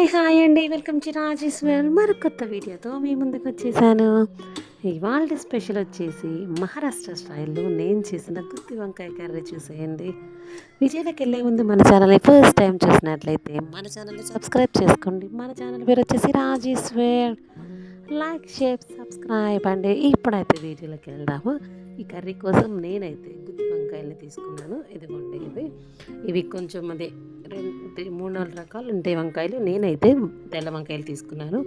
Hi hi అండి. Welcome to Rajesh well. మరి కొత్త వీడియోతో మీ ముందుకు వచ్చేసాను. ఇవాళ స్పెషల్ వచ్చేసి మహారాష్ట్ర స్టైల్లో నేను చేసిన గుత్తి వంకాయ కర్రీ చూసేయండి. విజయలోకి వెళ్ళే ముందు మన ఛానల్ ఫస్ట్ టైం చూసినట్లయితే మన ఛానల్ని సబ్స్క్రైబ్ చేసుకోండి. మన ఛానల్ పేరు వచ్చేసి రాజేష్ వేల్. లైక్ షేర్ సబ్స్క్రైబ్ అండి. ఇప్పుడైతే వీడియోలోకి వెళ్దాము. ఈ కర్రీ కోసం నేనైతే గుత్తి వంకాయలు తీసుకున్నాను. ఇదిగోండి ఇవి. ఇవి కొంచెం అదే రెండు మూడు నాలుగు రకాలు ఉంటాయి వంకాయలు. నేనైతే తెల్ల వంకాయలు తీసుకున్నాను.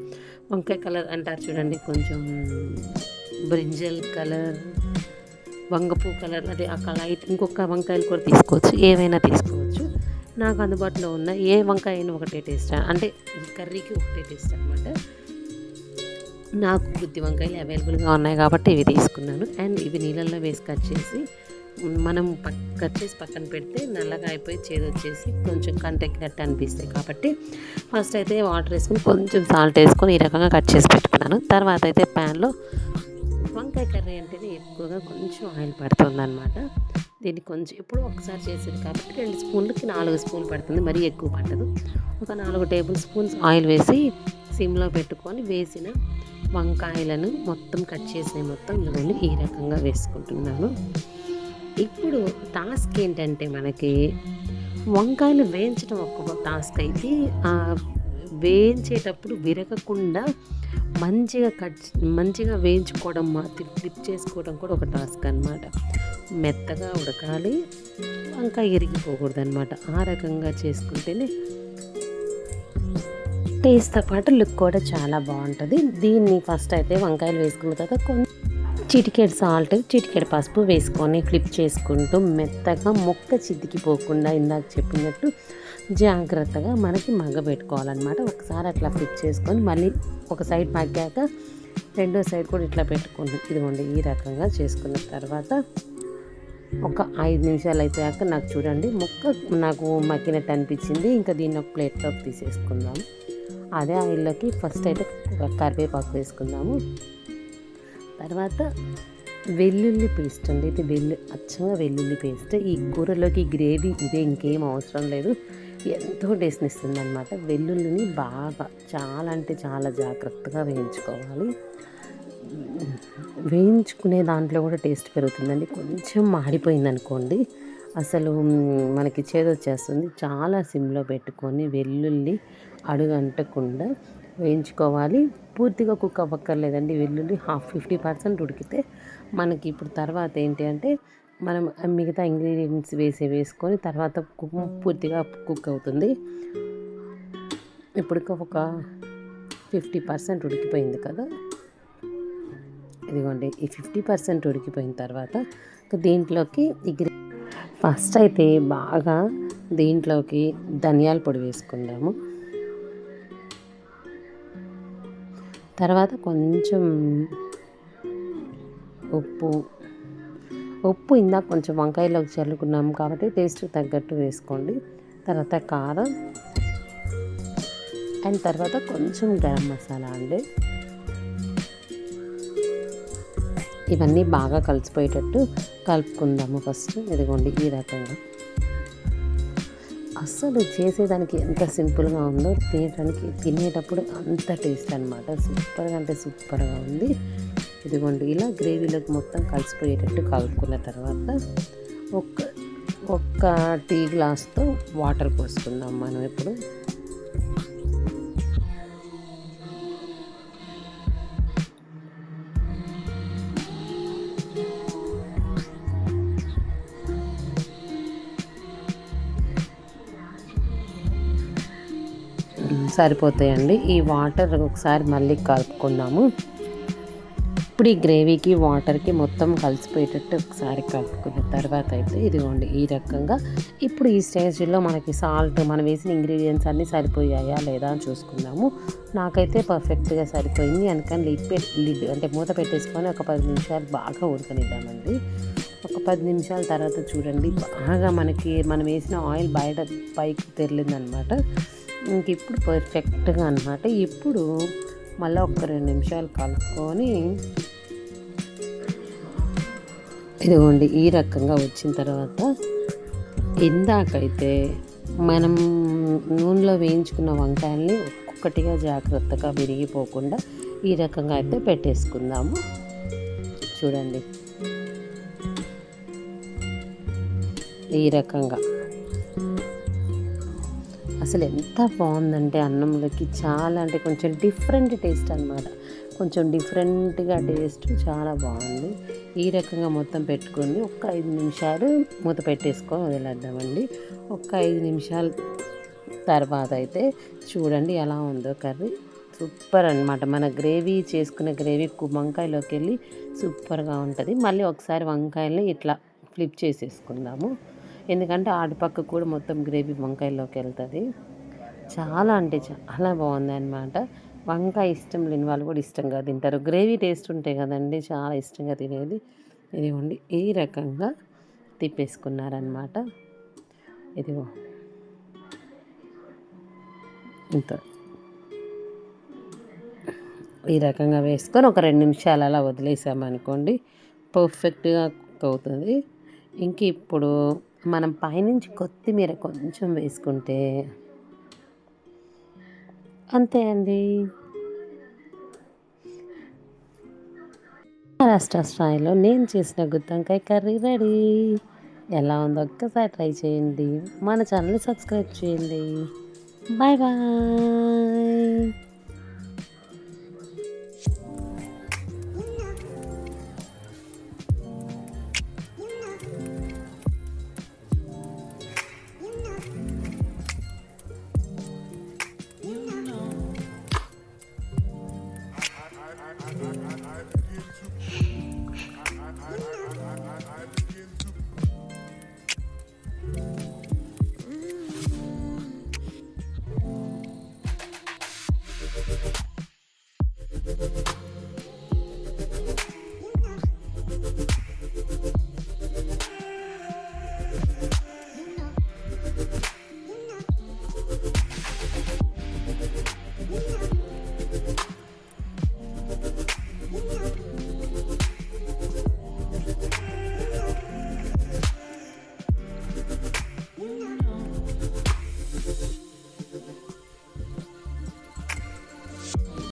వంకాయ కలర్ అంటారు చూడండి కొంచెం బ్రింజల్ కలర్ వంగపూ కలర్ అదే ఆ కలర్ ఇంకొక వంకాయలు కూడా తీసుకోవచ్చు. ఏవైనా తీసుకోవచ్చు. నాకు అందుబాటులో ఉన్న ఏ వంకాయ అయినా ఒకటే టేస్ట్. అంటే ఈ కర్రీకి ఒకటే టేస్ట్ అనమాట నాకు గుత్తి వంకాయలు అవైలబుల్గా ఉన్నాయి కాబట్టి ఇవి తీసుకున్నాను. అండ్ ఇవి నీళ్ళల్లో వేసి కట్ చేసి మనం కట్ చేసి పక్కన పెడితే నల్లగా అయిపోయి చేదు వచ్చేసి కొంచెం కంటెక్కినట్టు అనిపిస్తాయి కాబట్టి ఫస్ట్ అయితే వాటర్ వేసుకొని కొంచెం సాల్ట్ వేసుకొని ఈ రకంగా కట్ చేసి పెట్టుకున్నాను. తర్వాత అయితే ప్యాన్లో వంకాయ కర్రీ అంటేనే ఎక్కువగా కొంచెం ఆయిల్ పడుతుంది అనమాట దీన్ని కొంచెం ఎప్పుడో ఒకసారి చేసేది కాబట్టి రెండు స్పూన్లకి నాలుగు స్పూన్లు పడుతుంది. మరీ ఎక్కువ పట్టదు. ఒక నాలుగు టేబుల్ స్పూన్స్ ఆయిల్ వేసి సిమ్లో పెట్టుకొని వేసిన వంకాయలను మొత్తం కట్ చేసిన మొత్తం ఇవన్నీ ఈ రకంగా వేసుకుంటున్నాను. ఇప్పుడు టాస్క్ ఏంటంటే మనకి వంకాయలు వేయించడం ఒక టాస్క్ అయితే వేయించేటప్పుడు విరగకుండా మంచిగా కట్ మంచిగా వేయించుకోవడం ఫ్లిప్ చేసుకోవడం కూడా ఒక టాస్క్ అనమాట మెత్తగా ఉడకాలి వంకాయ ఇరిగిపోకూడదు అనమాట ఆ రకంగా చేసుకుంటేనే టేస్ట్తో పాటు లుక్ కూడా చాలా బాగుంటుంది. దీన్ని ఫస్ట్ అయితే వంకాయలు వేసుకున్న తర్వాత కొంచెం చిటికెడు సాల్ట్ చిటికెడు పసుపు వేసుకొని ఫ్లిప్ చేసుకుంటూ మెత్తగా మొక్క చితికిపోకుండా ఇందాక చెప్పినట్టు జాగ్రత్తగా మనకి మగ్గ పెట్టుకోవాలన్నమాట. ఒకసారి అట్లా ఫ్లిప్ చేసుకొని మళ్ళీ ఒక సైడ్ మగ్గాక రెండో సైడ్ కూడా ఇట్లా పెట్టుకుంటాం. ఇదిగోండి ఈ రకంగా చేసుకున్న తర్వాత ఒక ఐదు నిమిషాలు అయిపోయాక నాకు చూడండి ముక్క నాకు మగ్గినట్టు అనిపించింది. ఇంకా దీన్ని ఒక ప్లేట్లోకి తీసేసుకుందాం. అదే ఆయిల్లోకి ఫస్ట్ అయితే కరివేపాకు వేసుకుందాము. తర్వాత వెల్లుల్లి పేస్ట్ అండి. ఇది వెల్లు అచ్చంగా వెల్లుల్లి పేస్ట్. ఈ కూరలోకి గ్రేవీ ఇదే ఇంకేం అవసరం లేదు. ఎంతో టేస్ట్ని ఇస్తుంది అనమాట వెల్లుల్లిని బాగా చాలా అంటే చాలా జాగ్రత్తగా వేయించుకోవాలి. వేయించుకునే దాంట్లో కూడా టేస్ట్ పెరుగుతుందండి. కొంచెం మాడిపోయింది అనుకోండి అసలు మనకి చేదొచ్చేస్తుంది. చాలా సిమ్లో పెట్టుకొని వెల్లుల్లి అడుగంటకుండా వేయించుకోవాలి. పూర్తిగా కుక్ అవ్వక్కర్లేదండి. వెల్లుల్లి హాఫ్ ఫిఫ్టీ పర్సెంట్ ఉడికితే మనకి ఇప్పుడు తర్వాత ఏంటి అంటే మనం మిగతా ఇంగ్రీడియంట్స్ వేసి వేసుకొని తర్వాత కుక్ పూర్తిగా కుక్ అవుతుంది. ఇప్పుడు ఒక ఫిఫ్టీ పర్సెంట్ ఉడికిపోయింది కదా. ఇదిగోండి. ఈ ఫిఫ్టీ పర్సెంట్ ఉడికిపోయిన తర్వాత దీంట్లోకి ఈ ఫస్ట్ అయితే బాగా దీంట్లోకి ధనియాల పొడి వేసుకుందాము. తర్వాత కొంచెం ఉప్పు. ఉప్పు ఇందాక కొంచెం వంకాయలోకి చల్లుకున్నాము కాబట్టి టేస్ట్ తగ్గట్టు వేసుకోండి. తర్వాత కారం. అండ్ తర్వాత కొంచెం గరం మసాలా అండి. ఇవన్నీ బాగా కలిసిపోయేటట్టు కలుపుకుందాము ఫస్ట్. ఇదిగోండి ఈ రకంగా. అస్సలు చేసేదానికి ఎంత సింపుల్గా ఉందో తినడానికి తినేటప్పుడు అంత టేస్ట్ అనమాట సూపర్గా అంటే సూపర్గా ఉంది. ఇదిగోండి ఇలా గ్రేవీలోకి మొత్తం కలిసిపోయేటట్టు కలుపుకున్న తర్వాత ఒక్క ఒక్క టీ గ్లాస్తో వాటర్ పోసుకుందాం మనం ఇప్పుడు. సరిపోతాయండి. ఈ వాటర్ ఒకసారి మళ్ళీ కలుపుకుందాము. ఇప్పుడు ఈ గ్రేవీకి వాటర్కి మొత్తం కలిసిపోయేటట్టు ఒకసారి కలుపుకున్న తర్వాత అయితే ఇదిగోండి ఈ రకంగా. ఇప్పుడు ఈ స్టేజ్లో మనకి సాల్ట్ మనం వేసిన ఇంగ్రీడియంట్స్ అన్నీ సరిపోయాయా లేదా అని చూసుకుందాము. నాకైతే పర్ఫెక్ట్గా సరిపోయింది. అందుకని లిడ్ పెట్ లిడ్ అంటే మూత పెట్టేసుకొని ఒక పది నిమిషాలు బాగా ఉడకనిద్దామండి. ఒక పది నిమిషాల తర్వాత చూడండి. బాగా మనకి మనం వేసిన ఆయిల్ బయట పైకి తెరలిందనమాట. ఇంక ఇప్పుడు పర్ఫెక్ట్గా అనమాట ఇప్పుడు మళ్ళీ ఒక రెండు నిమిషాలు కలుపుకొని ఇదిగోండి ఈ రకంగా వచ్చిన తర్వాత ఇందాకైతే మనం నూనెలో వేయించుకున్న వంకాయల్ని ఒక్కొక్కటిగా జాగ్రత్తగా విరిగిపోకుండా ఈ రకంగా అయితే పెట్టేసుకుందాము. చూడండి. ఈ రకంగా. అసలు ఎంత బాగుందంటే అన్నంలోకి చాలా అంటే కొంచెం డిఫరెంట్ టేస్ట్ అనమాట కొంచెం డిఫరెంట్గా టేస్ట్ చాలా బాగుంది. ఈ రకంగా మొత్తం పెట్టుకొని ఒక ఐదు నిమిషాలు మూత పెట్టేసుకొని వదిలేద్దామండి. ఒక ఐదు నిమిషాల తర్వాత అయితే చూడండి ఎలా ఉందో కర్రీ. సూపర్ అనమాట మన గ్రేవీ చేసుకున్న గ్రేవీ వంకాయలోకి వెళ్ళి సూపర్గా ఉంటుంది. మళ్ళీ ఒకసారి వంకాయల్ని ఇట్లా ఫ్లిప్ చేసేసుకుందాము. ఎందుకంటే ఆటుపక్క కూడా మొత్తం గ్రేవీ వంకాయలోకి వెళ్తుంది. చాలా అంటే చాలా బాగుంది అనమాట వంకాయ ఇష్టం లేని వాళ్ళు కూడా ఇష్టంగా తింటారు. గ్రేవీ టేస్ట్ ఉంటాయి కదండి చాలా ఇష్టంగా తినేది. ఇదిగోండి ఈ రకంగా తిప్పేసుకున్నారనమాట ఇదిగో. ఇంత. ఈ రకంగా వేసుకొని ఒక రెండు నిమిషాలు అలా వదిలేసామనుకోండి పర్ఫెక్ట్గా కుక్ అవుతుంది. ఇంక ఇప్పుడు మనం పైనుంచి కొత్తిమీర కొంచెం వేసుకుంటే అంతే అండి. మహారాష్ట్ర స్టైల్లో నేను చేసిన గుత్తంకాయ కర్రీ రెడీ. ఎలా ఉందో ఒక్కసారి ట్రై చేయండి. మన ఛానల్ని సబ్స్క్రైబ్ చేయండి. Bye bye.